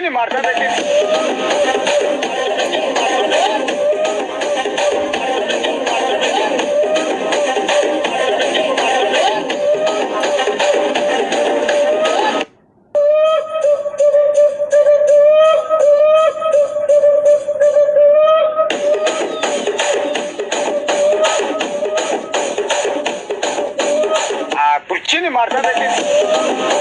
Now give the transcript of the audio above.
benim arkadaşım. Aa, bu benim.